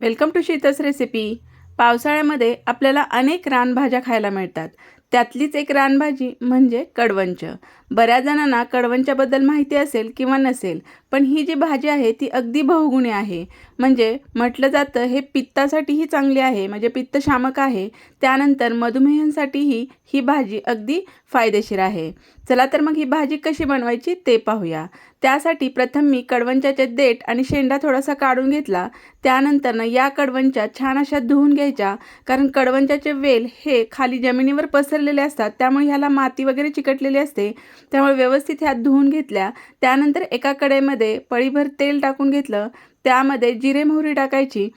Welcome to शीतस recipe. पावसाळ्यामध्ये आपल्याला अनेक रानभाज्या खायला मिळतात. त्यातलीच एक रानभाजी म्हणजे कडवंच. बऱ्याच जणांना कडवंच्याबद्दल माहिती असेल किंवा नसेल पण ही जी भाजी आहे ती अगदी बहुगुणी आहे. म्हणजे म्हटलं जातं हे पित्तासाठीही चांगली आहे म्हणजे पित्तशामक आहे. त्यानंतर मधुमेहांसाठीही ही भाजी अगदी फायदेशीर आहे. चला तर मग ही भाजी कशी बनवायची ते पाहूया. त्यासाठी प्रथम मी कडवंच्याचे देठ आणि शेंडा थोडासा काढून घेतला. त्यानंतरनं या कडवंच्या छान अशा धुवून घ्यायच्या कारण कडवंच्याचे वेल हे खाली जमिनीवर पसरलेले असतात त्यामुळे ह्याला माती वगैरे चिकटलेली असते. त्यामुळे व्यवस्थित ह्यात धुवून घेतल्या. त्यानंतर एका कडेमध्ये पळीभर तेल टाकून घेतलं. त्यामध्ये जिरे मोहरी टाकायची.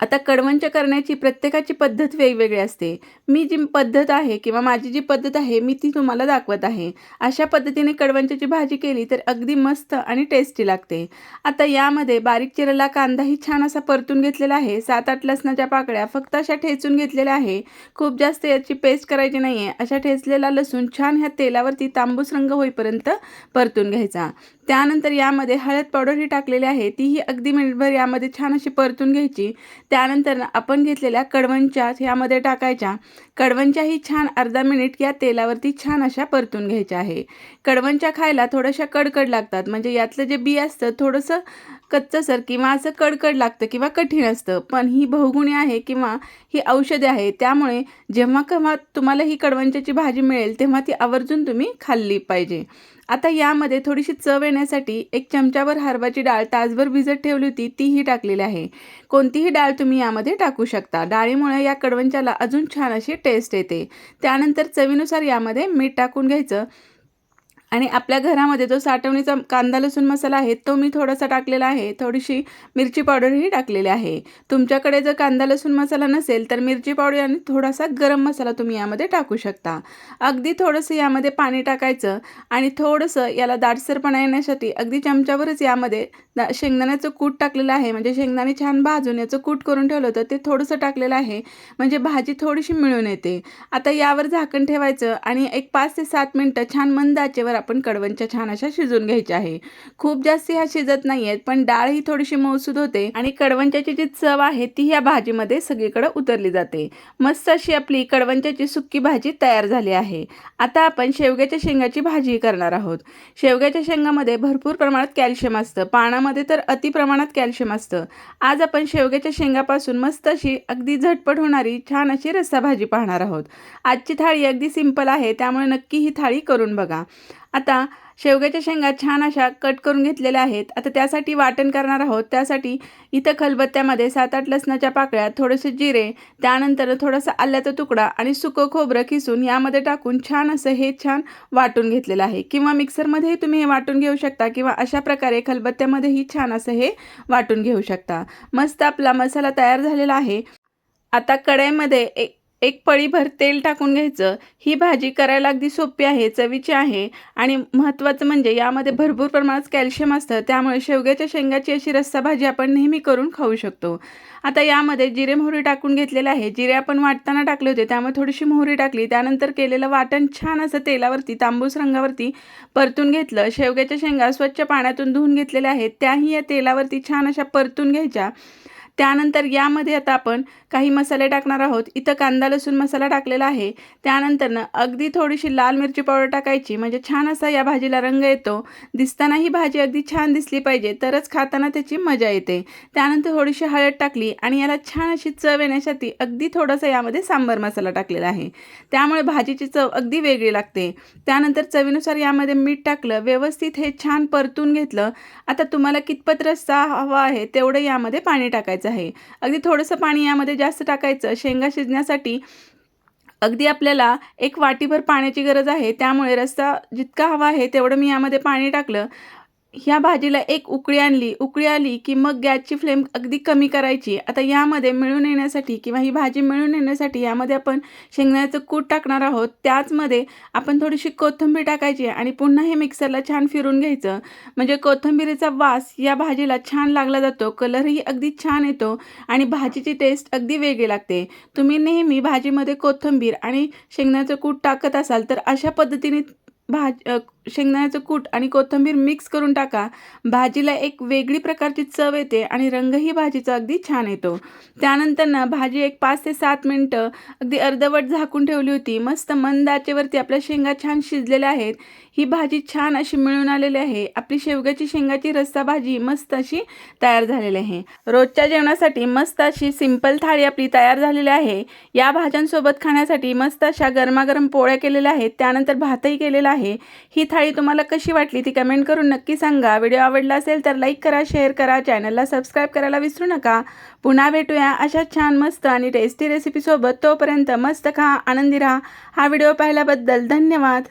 आता कडवंच करण्याची प्रत्येकाची पद्धत वेगवेगळी असते. मी जी पद्धत आहे किंवा माझी जी पद्धत आहे मी ती तुम्हाला दाखवत आहे. अशा पद्धतीने कडवंच्याची भाजी केली तर अगदी मस्त आणि टेस्टी लागते. आता यामध्ये बारीक चिरलेला कांदाही छान असा परतून घेतलेला आहे. सात आठ लसणाच्या पाकळ्या फक्त अशा ठेचून घेतलेल्या आहे. खूप जास्त याची पेस्ट करायची नाही आहे अशा ठेचलेला लसूण छान ह्या तेलावरती तांबूस रंग होईपर्यंत परतून घ्यायचा. त्यानंतर यामध्ये हळद पावडर ही टाकलेली आहे. तीही अगदी मिनिटभर यामध्ये छान अशी परतून घ्यायची. त्यानंतर आपण घेतलेल्या कडवंच्या यामध्ये टाकायच्या. कडवंच्याही छान अर्धा मिनिट या तेलावरती छान अशा परतून घ्यायच्या आहे. कडवंच्या खायला थोड्याशा कडकड लागतात. म्हणजे यातलं जे बी असतं थोडंसं कच्चसर किंवा असं कडकड लागतं किंवा कठीण असतं. पण ही बहुगुणी आहे किंवा ही औषधे आहे त्यामुळे जेव्हा केव्हा तुम्हाला ही कडवंच्याची भाजी मिळेल तेव्हा ती आवर्जून तुम्ही खाल्ली पाहिजे. आता यामध्ये थोडीशी चव येण्यासाठी एक चमच्यावर हरभाची डाळ तासभर भिजत ठेवली होती तीही टाकलेली आहे. कोणतीही डाळ तुम्ही यामध्ये टाकू शकता. डाळीमुळे या कडवंच्याला अजून छान अशी टेस्ट येते. त्यानंतर चवीनुसार यामध्ये मीठ टाकून घ्यायचं. आणि आपल्या घरामध्ये जो साठवणीचा कांदा लसूण मसाला आहे तो मी थोडासा टाकलेला आहे. थोडीशी मिरची पावडरही टाकलेली आहे. तुमच्याकडे जर कांदा लसूण मसाला नसेल तर मिरची पावडर आणि थोडासा गरम मसाला तुम्ही यामध्ये टाकू शकता. अगदी थोडंसं यामध्ये पाणी टाकायचं आणि थोडंसं याला दाटसरपणा येण्यासाठी अगदी चमच्यावरच यामध्ये दा शेंगदाण्याचं कूट टाकलेलं आहे. म्हणजे शेंगदाणे छान भाजून याचं कूट करून ठेवलं होतं ते थोडंसं टाकलेलं आहे. म्हणजे भाजी थोडीशी मिळून येते. आता यावर झाकण ठेवायचं आणि एक पाच ते सात मिनटं छान मंद आचेवर आपण कडवंच्या छान अशा शिजून घ्यायच्या आहे. खूप जास्त ह्या शिजत नाही आहेत पण डाळ ही थोडीशी मौसूद होते आणि कडवंच्याची जी चव आहे ती ह्या भाजीमध्ये सगळीकडे उतरली जाते. मस्त अशी आपली कडवंच्याची सुक्की भाजी तयार झाली आहे. आता आपण शेवग्याच्या शेंगाची भाजी करणार आहोत. शेवग्याच्या शेंगामध्ये भरपूर प्रमाणात कॅल्शियम असतं. पानामध्ये तर अति प्रमाणात कॅल्शियम असतं. आज आपण शेवग्याच्या शेंगापासून मस्त अशी अगदी झटपट होणारी छान अशी रस्सा भाजी पाहणार आहोत. आजची थाळी अगदी सिंपल आहे त्यामुळे नक्की ही थाळी करून बघा. आता शेवग्याच्या शेंगा छान अशा कट करून घेतलेल्या आहेत. आता त्यासाठी वाटण करणार आहोत. त्यासाठी इथं खलबत्त्यामध्ये सात आठ लसणाच्या पाकळ्या थोडेसे जिरे त्यानंतर थोडासा आल्याचा तुकडा आणि सुकं खोबरं किसून यामध्ये टाकून छान असं हे छान वाटून घेतलेलं आहे. किंवा मिक्सरमध्येही तुम्ही हे वाटून घेऊ शकता किंवा अशा प्रकारे खलबत्त्यामध्येही छान असं हे वाटून घेऊ शकता. मस्त आपला मसाला तयार झालेला आहे. आता कढईमध्ये एक एक पळीभर तेल टाकून घ्यायचं. ही भाजी करायला अगदी सोपी आहे चवीची आहे आणि महत्त्वाचं म्हणजे यामध्ये भरपूर प्रमाणात कॅल्शियम असतं. त्यामुळे शेवग्याच्या शेंगाची अशी रस्सा भाजी आपण नेहमी करून खाऊ शकतो. आता यामध्ये जिरे मोहरी टाकून घेतलेले आहे. जिरे आपण वाटताना टाकले होते त्यामुळे थोडीशी मोहरी टाकली. त्यानंतर केलेलं वाटण छान असं तेलावरती तांबूस रंगावरती परतून घेतलं. शेवग्याच्या शेंगा स्वच्छ पाण्यातून धुवून घेतलेल्या आहेत. त्याही या तेलावरती छान अशा परतून घ्यायच्या. त्यानंतर यामध्ये आता आपण काही मसाले टाकणार आहोत. इथं कांदा लसूण मसाला टाकलेला आहे. त्यानंतरनं अगदी थोडीशी लाल मिरची पावडर टाकायची. म्हणजे छान असा या भाजीला रंग येतो. दिसताना ही भाजी अगदी छान दिसली पाहिजे. तरच खाताना त्याची मजा येते. त्यानंतर थोडीशी हळद टाकली आणि याला छान अशी चव येण्यासाठी अगदी थोडासा यामध्ये सांबर मसाला टाकलेला आहे. त्यामुळे भाजीची चव अगदी वेगळी लागते. त्यानंतर चवीनुसार यामध्ये मीठ टाकलं. व्यवस्थित हे छान परतून घेतलं. आता तुम्हाला कितपत रस्सा हवा आहे तेवढं यामध्ये पाणी टाकायचं. आहे. अगदी थोडंसं पाणी यामध्ये जास्त टाकायचं. शेंगा शिजण्यासाठी अगदी आपल्याला एक वाटीभर पाण्याची गरज आहे. त्यामुळे रस्ता जितका हवा आहे तेवढं मी यामध्ये पाणी टाकलं. ह्या भाजीला एक उकळी आणली उकळी आली की मग गॅसची फ्लेम अगदी कमी करायची. आता यामध्ये मिळून येण्यासाठी किंवा ही भाजी मिळून येण्यासाठी यामध्ये आपण शेंगदाण्याचं कूट टाकणार आहोत. त्याचमध्ये आपण थोडीशी कोथिंबीर टाकायची आणि पुन्हा हे मिक्सरला छान फिरून घ्यायचं. म्हणजे कोथिंबीरीचा वास या भाजीला छान लागला जातो कलरही अगदी छान येतो आणि भाजीची टेस्ट अगदी वेगळी लागते. तुम्ही नेहमी भाजीमध्ये कोथिंबीर आणि शेंगदाण्याचं कूट टाकत असाल तर अशा पद्धतीने भाज शेंगदाण्याचं कूट आणि कोथिंबीर मिक्स करून टाका. भाजीला एक वेगळी प्रकारची चव येते आणि रंगही भाजीचा अगदी छान येतो. त्यानंतर ना भाजी एक पाच ते सात मिनटं अगदी अर्धवट झाकून ठेवली होती. मस्त मंद आचेवरती आपल्या शेंगा छान शिजलेल्या आहेत. ही भाजी छान अशी मिळून आलेली आहे. आपली शेवग्याची शेंगाची रस्सा भाजी मस्त अशी तयार झालेली आहे. रोजच्या जेवणासाठी मस्त अशी सिंपल थाळी आपली तयार झालेली आहे. या भाज्यांसोबत खाण्यासाठी मस्त अशा गरमागरम पोळ्या केलेल्या आहेत. त्यानंतर भातही केलेला आहे. ही थाळी तुम्हाला कशी वाटली ती कमेंट करून नक्की सांगा. व्हिडिओ आवडला असेल तर लाईक करा शेअर करा चॅनलला सबस्क्राईब करायला विसरू नका. पुन्हा भेटूया अशा छान मस्त आणि टेस्टी रेसिपीसोबत तोपर्यंत मस्त खा आनंदी राहा. हा व्हिडिओ पाहिल्याबद्दल धन्यवाद.